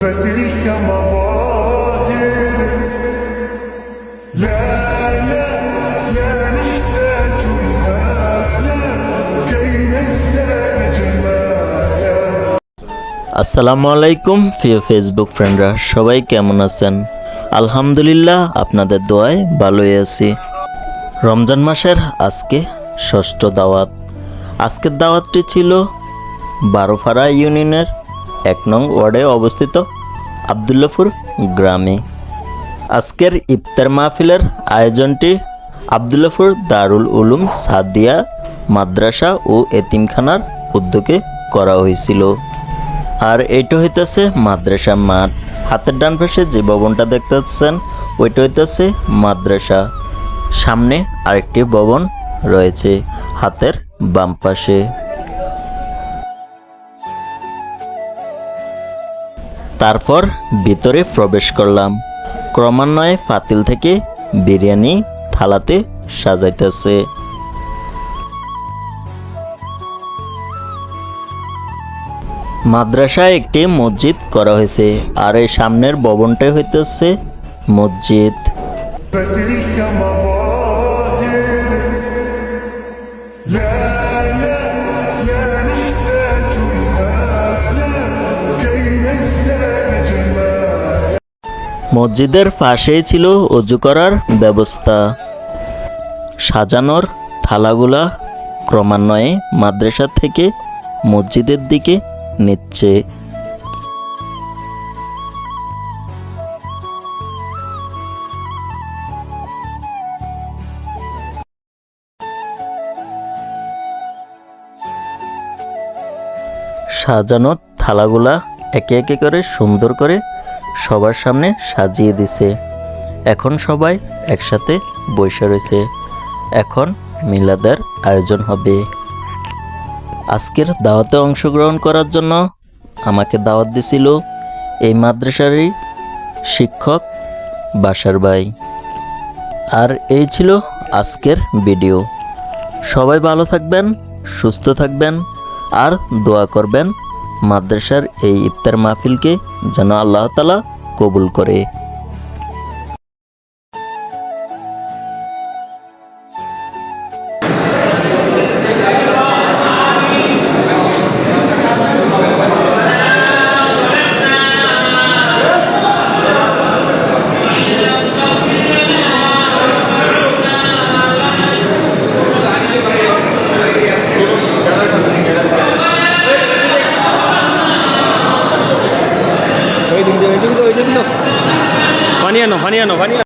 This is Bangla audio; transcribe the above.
فتلك مظاهر لا لا لا نحتاج المال كي نزداد جمالا আসসালামু আলাইকুম প্রিয় ফেসবুক ফ্রেন্ডরা সবাই কেমন আছেন আলহামদুলিল্লাহ আপনাদের দোয়ায় ভালোই আছি রমজান মাসের আজকে ষষ্ঠ দাওয়াত আজকের দাওয়াতটি ছিল বারোফাড়া ইউনিয়নের এক নং ওয়ার্ডে অবস্থিত আবদুল্লাপুর গ্রামে। আজকের ইফতার মাহফিলের আয়োজনটি আবদুল্লাপুর দারুল উলুম সাদিয়া মাদ্রাসা ও এতিমখানার উদ্যোগে করা হয়েছিল। আর এইটা হইতেছে মাদ্রাসা মাঠ। হাতের ডান পাশে যে ভবনটা দেখতে পাচ্ছেন ওইটা হইতেছে মাদ্রাসা। সামনে আরেকটি ভবন রয়েছে, হাতের বাম পাশে। তারপর ভিতরে প্রবেশ করলাম। ক্রমান্বয়ে পাতিল থেকে বিরিয়ানি থালাতে সাজাইতেছে। মাদ্রাসায় একটি মসজিদ করা হয়েছে আর এই সামনের ভবনটাই হইতেছে মসজিদ। মসজিদের পাশেই ছিল অজু করার ব্যবস্থা। সাজানোর থালাগুলা ক্রমান্বয়ে মাদ্রাসা থেকে মসজিদের দিকে নিচ্ছে। সাজানো থালাগুলা একে একে করে সুন্দর করে সবার সামনে সাজিয়ে দিছে। এখন সবাই একসাথে বসে রয়েছে। এখন মিলাদের আয়োজন হবে। আজকের দাওয়াতে অংশগ্রহণ করার জন্য আমাকে দাওয়াত দিছিল এই মাদ্রাসারই শিক্ষক বাসার ভাই। আর এই ছিল আজকের ভিডিও। সবাই ভালো থাকবেন, সুস্থ থাকবেন, আর দোয়া করবেন মাদ্রাসার এই ইফতার মাহফিলকে যেন আল্লাহতালা কবুল করে। Vaniano, Vaniano.